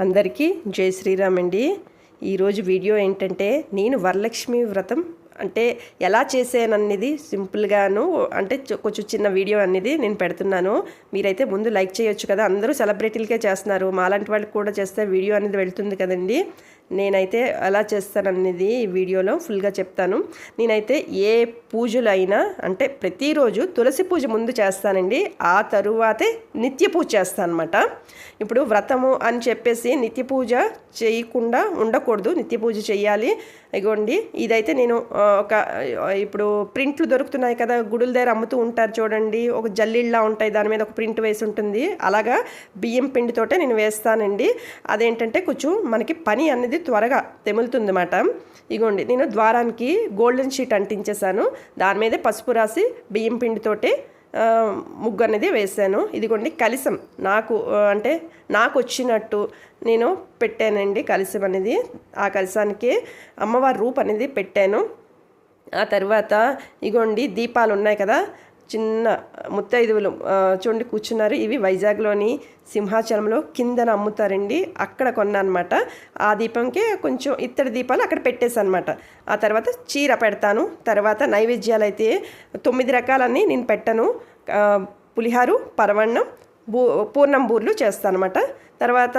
అందరికీ జై శ్రీరామ్ అండి. ఈరోజు వీడియో ఏంటంటే నేను వరలక్ష్మి వ్రతం అంటే ఎలా చేసాననేది సింపుల్గాను అంటే కొంచెం చిన్న వీడియో అనేది నేను పెడుతున్నాను. మీరైతే ముందు లైక్ చేయొచ్చు కదా. అందరూ సెలబ్రిటీలకే చేస్తున్నారు. మాలాంటి వాళ్ళకి కూడా చేస్తే వీడియో అనేది వెళ్తుంది కదండి. నేనైతే ఎలా చేస్తాననేది ఈ వీడియోలో ఫుల్గా చెప్తాను. నేనైతే ఏ పూజలు అయినా అంటే ప్రతిరోజు తులసి పూజ ముందు చేస్తానండి. ఆ తరువాతే నిత్య పూజ చేస్తాను అనమాట ఇప్పుడు వ్రతము అని చెప్పేసి నిత్య పూజ చేయకుండా ఉండకూడదు. నిత్య పూజ చేయాలి. ఇగోండి ఇదైతే నేను ఒక ఇప్పుడు ప్రింట్లు దొరుకుతున్నాయి కదా గుడుల దగ్గర అమ్ముతూ ఉంటారు చూడండి. ఒక జల్లిళ్ళలా ఉంటాయి. దాని మీద ఒక ప్రింట్ వేసి ఉంటుంది. అలాగా బియ్యం పిండితోటే నేను వేస్తానండి. అదేంటంటే కొంచెం మనకి పని అనేది త్వరగా తెములుతుంది అన్నమాట ఇగోండి నేను ద్వారానికి గోల్డెన్ షీట్ అంటించేసాను దాని మీదే పసుపు రాసి బియ్యం పిండితోటి ముగ్గు అనేది వేసాను ఇదిగోండి కలిసం నాకు అంటే నాకు వచ్చినట్టు నేను పెట్టానండి కలిసం అనేది. ఆ కలిసానికి అమ్మవారి రూప్ అనేది పెట్టాను. ఆ తర్వాత ఇగోండి దీపాలు ఉన్నాయి కదా చిన్న ముత్తైదువులు చూడండి కూర్చున్నారు. ఇవి వైజాగ్లోని సింహాచలంలో కిందన అమ్ముతారండి. అక్కడ కొన్నానమాట. ఆ దీపంకే కొంచెం ఇత్తడి దీపాలు అక్కడ పెట్టేశాను ఆ తర్వాత చీర పెడతాను. తర్వాత నైవేద్యాలు అయితే తొమ్మిది రకాలన్నీ నేను పెట్టను. పులిహారు పరవన్నం బూ పూర్ణం బూర్లు చేస్తాను అనమాట తర్వాత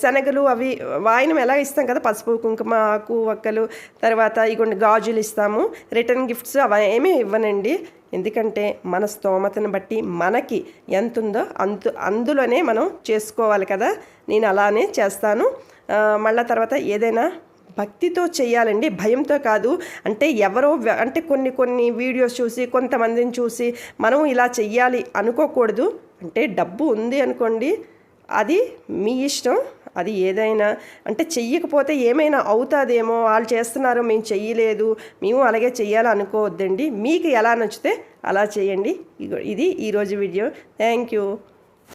శనగలు అవి వాయినం ఎలా ఇస్తాం కదా? పసుపు కుంకుమ ఆకు వక్కలు తర్వాత ఇగోండి గాజులు ఇస్తాము. రిటర్న్ గిఫ్ట్స్ అవి ఏమీ ఇవ్వనండి. ఎందుకంటే మన స్తోమతను బట్టి మనకి ఎంత ఉందో అంతు అందులోనే మనం చేసుకోవాలి కదా? నేను అలానే చేస్తాను. మళ్ళీ తర్వాత ఏదైనా భక్తితో చేయాలండి. భయంతో కాదు. అంటే ఎవరో అంటే కొన్ని కొన్ని వీడియోస్ చూసి కొంతమందిని చూసి మనం ఇలా చెయ్యాలి అనుకోకూడదు. అంటే డబ్బు ఉంది అనుకోండి అది మీ ఇష్టం. అది ఏదైనా అంటే చెయ్యకపోతే ఏమైనా అవుతుందేమో వాళ్ళు చేస్తున్నారు మేము చెయ్యలేదు మేము అలాగే చెయ్యాలనుకోవద్దండి. మీకు ఎలా నచ్చితే అలా చేయండి. ఇది ఈరోజు వీడియో. Thank you.